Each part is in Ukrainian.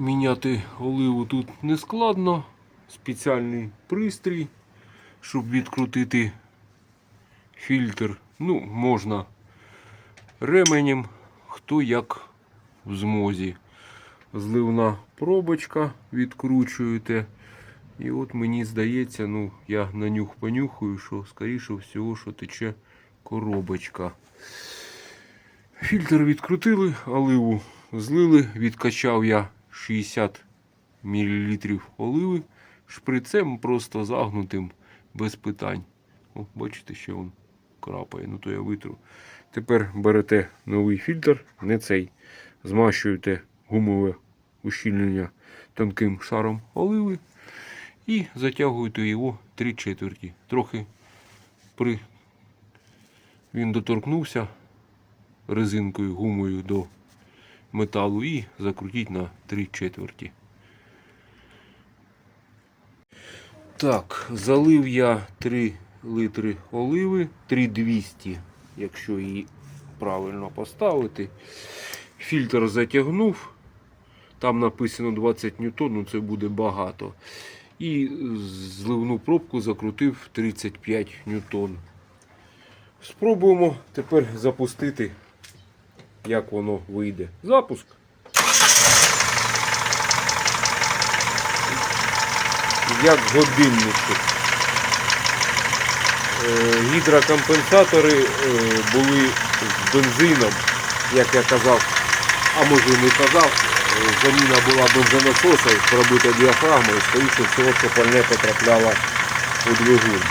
Міняти оливу тут не складно. Спеціальний пристрій, щоб відкрутити фільтр. Ну, можна ременем, хто як в змозі. Зливна пробочка відкручуєте. І от мені здається, ну, я на нюх понюхаю, що скоріше всього, що тече коробочка. Фільтр відкрутили, оливу злили, відкачав я 60 мл оливи шприцем просто загнутим без питань. О, бачите, що він крапає, ну то я витру. Тепер берете новий фільтр, не цей. Змащуєте гумове ущільнення тонким шаром оливи і затягуєте його 3 четверті. Трохи при... він доторкнувся резинкою, гумою до металу і закрутіть на 3 четверті. Так, залив я 3 литри оливи, 3200, якщо її правильно поставити. Фільтр затягнув. Там написано 20 ньютон, ну це буде багато. І зливну пробку закрутив 35 ньютон. Спробуємо тепер запустити, як воно вийде. Запуск. Як годинники. Е, Гідрокомпенсатори е, були з бензином, як я казав, а може і не казав. Е, Заміна була бензонасоса, пробита діафрагма і скоріше всього, що пальне потрапляло у двигун.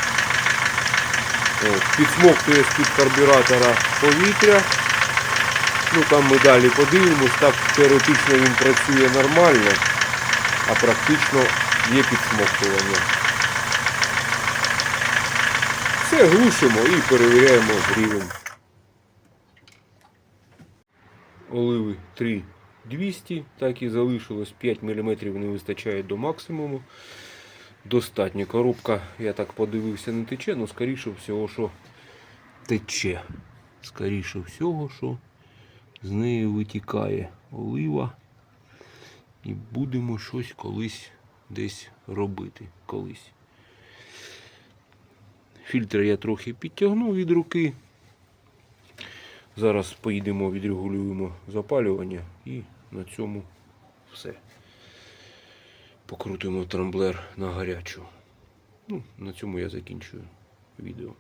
Підсмоктує з-під карбюратора повітря. Ну там ми далі подивимось, так теоретично він працює нормально, а практично є підсмоктування. Все глушимо і перевіряємо рівень. Оливи 3200, так і залишилось 5 мм не вистачає до максимуму. Достатньо. Коробка, я так подивився, не тече, але скоріше всього, що тече. Скоріше всього, що з неї витікає олива. І будемо щось колись десь робити. Колись. Фільтр я трохи підтягнув від руки. Зараз поїдемо, відрегулюємо запалювання і на цьому все. Покрутимо трамблер на гарячу. Ну, на цьому я закінчую відео.